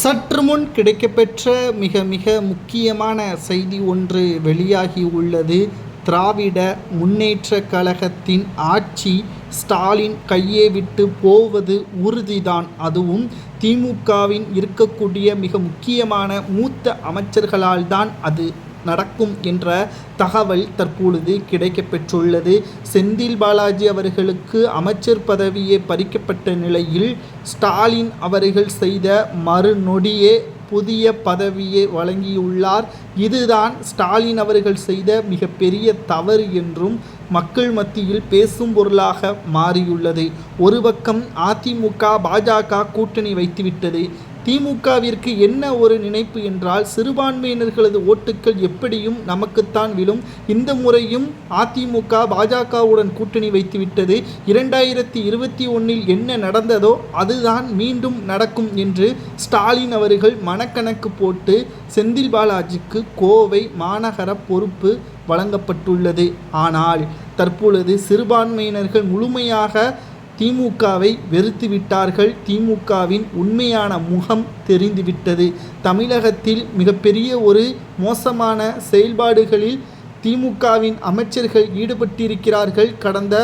சற்று முன் கிடைக்கப்பெற்ற மிக மிக முக்கியமான செய்தி ஒன்று வெளியாகி உள்ளது. திராவிட முன்னேற்ற கழகத்தின் ஆட்சி ஸ்டாலின் கையை விட்டு போவது உறுதிதான். அதுவும் திமுகவின் இருக்கக்கூடிய மிக முக்கியமான மூத்த அமைச்சர்களால் தான் அது நடக்கும் என்ற தகவல் தற்பொழுது கிடைக்கப்பெற்றுள்ளது. செந்தில் பாலாஜி அவர்களுக்கு அமைச்சர் பதவியே பறிக்கப்பட்ட நிலையில் ஸ்டாலின் அவர்கள் செய்த மறுநொடியே புதிய பதவியை வழங்கியுள்ளார். இதுதான் ஸ்டாலின் அவர்கள் செய்த மிகப்பெரிய தவறு என்றும் மக்கள் மத்தியில் பேசும் பொருளாக மாறியுள்ளது. ஒரு பக்கம் அதிமுக பாஜக கூட்டணி வைத்துவிட்டது. திமுகவிற்கு என்ன ஒரு நினைப்பு என்றால் சிறுபான்மையினர்களது ஓட்டுக்கள் எப்படியும் நமக்குத்தான் விழும். இந்த முறையும் அதிமுக பாஜகவுடன் கூட்டணி வைத்துவிட்டது இரண்டாயிரத்தி இருபத்தி ஒன்றில் என்ன நடந்ததோ அதுதான் மீண்டும் நடக்கும் என்று ஸ்டாலின் அவர்கள் மனக்கணக்கு போட்டு செந்தில் பாலாஜிக்கு கோவை மாநகர பொறுப்பு வழங்கப்பட்டுள்ளது. ஆனால் தற்பொழுது சிறுபான்மையினர்கள் முழுமையாக திமுகவை வெறுத்து விட்டார்கள் திமுகவின் உண்மையான முகம் தெரிந்துவிட்டது. தமிழகத்தில் மிகப்பெரிய ஒரு மோசமான செயல்பாடுகளில் திமுகவின் அமைச்சர்கள் ஈடுபட்டிருக்கிறார்கள். கடந்த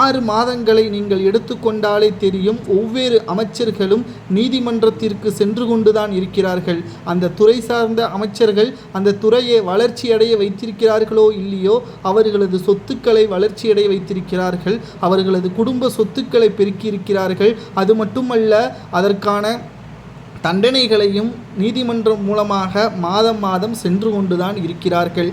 ஆறு மாதங்களை நீங்கள் எடுத்துக்கொண்டாலே தெரியும் ஒவ்வொரு அமைச்சர்களும் நீதிமன்றத்திற்கு சென்று கொண்டுதான் இருக்கிறார்கள். அந்த துறை சார்ந்த அமைச்சர்கள் அந்த துறையை வளர்ச்சியடைய வைத்திருக்கிறார்களோ இல்லையோ அவர்களது சொத்துக்களை வளர்ச்சியடைய வைத்திருக்கிறார்கள். அவர்களது குடும்ப சொத்துக்களை பெருக்கியிருக்கிறார்கள். அது மட்டுமல்ல அதற்கான தண்டனைகளையும் நீதிமன்றம் மூலமாக மாதம் மாதம் சென்று கொண்டுதான் இருக்கிறார்கள்.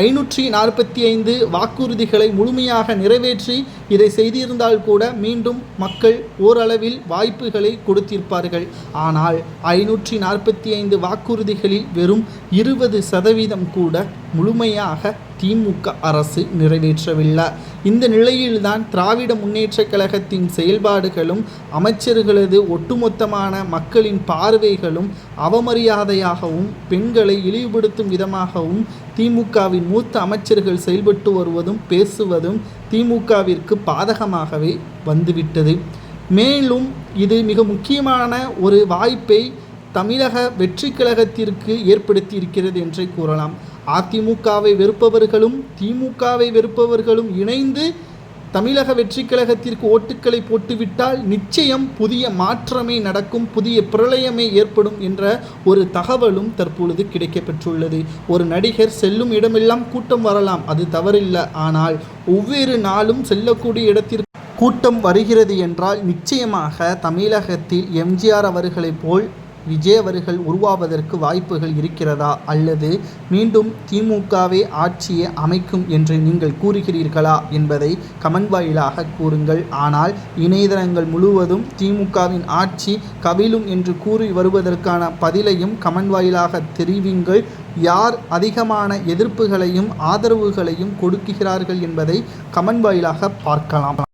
ஐநூற்றி நாற்பத்தி ஐந்து வாக்குறுதிகளை முழுமையாக நிறைவேற்றி இதை செய்திருந்தால் கூட மீண்டும் மக்கள் ஓரளவில் வாய்ப்புகளை கொடுத்திருப்பார்கள். ஆனால் ஐநூற்றி நாற்பத்தி ஐந்து வாக்குறுதிகளில் வெறும் இருபது சதவீதம் கூட முழுமையாக திமுக அரசு நிறைவேற்றவில்லை. இந்த நிலையில்தான் திராவிட முன்னேற்றக் கழகத்தின் செயல்பாடுகளும் அமைச்சர்களது ஒட்டுமொத்தமான மக்களின் பார்வைகளும் அவமரியாதையாகவும் பெண்களை இழிவுபடுத்தும் விதமாகவும் திமுகவின் மூத்த அமைச்சர்கள் செயல்பட்டு வருவதும் பேசுவதும் திமுகவிற்கு பாதகமாகவே வந்துவிட்டது. மேலும் இது மிக முக்கியமான ஒரு வாய்ப்பை தமிழக வெற்றி கழகத்திற்கு ஏற்படுத்தி இருக்கிறது என்றே கூறலாம். அதிமுகவை வெறுப்பவர்களும் திமுகவை வெறுப்பவர்களும் இணைந்து தமிழக வெற்றி கழகத்திற்கு ஓட்டுக்களை போட்டுவிட்டால் நிச்சயம் புதிய மாற்றமே நடக்கும் புதிய பிரளயமே ஏற்படும் என்ற ஒரு தகவலும் தற்பொழுது கிடைக்கப்பெற்றுள்ளது. ஒரு நடிகர் செல்லும் இடமெல்லாம் கூட்டம் வரலாம் அது தவறில்லை. ஆனால் ஒவ்வொரு நாளும் செல்லக்கூடிய இடத்திற்கு கூட்டம் வருகிறது என்றால் நிச்சயமாக தமிழகத்தில் எம்ஜிஆர் அவர்களைப் போல் விஜய் அவர்கள் உருவாவதற்கு வாய்ப்புகள் இருக்கிறதா? அல்லது மீண்டும் திமுகவே ஆட்சியை அமைக்கும் என்று நீங்கள் கூறுகிறீர்களா? என்பதை கமெண்ட் வாயிலாக கூறுங்கள். ஆனால் இணையதளங்கள் முழுவதும் திமுகவின் ஆட்சி கவிழும் என்று கூறி வருவதற்கான பதிலையும் கமெண்ட் வாயிலாக தெரிவிங்கள். யார் அதிகமான எதிர்ப்புகளையும் ஆதரவுகளையும் கொடுக்கிறார்கள் என்பதை கமெண்ட் வாயிலாக பார்க்கலாம்.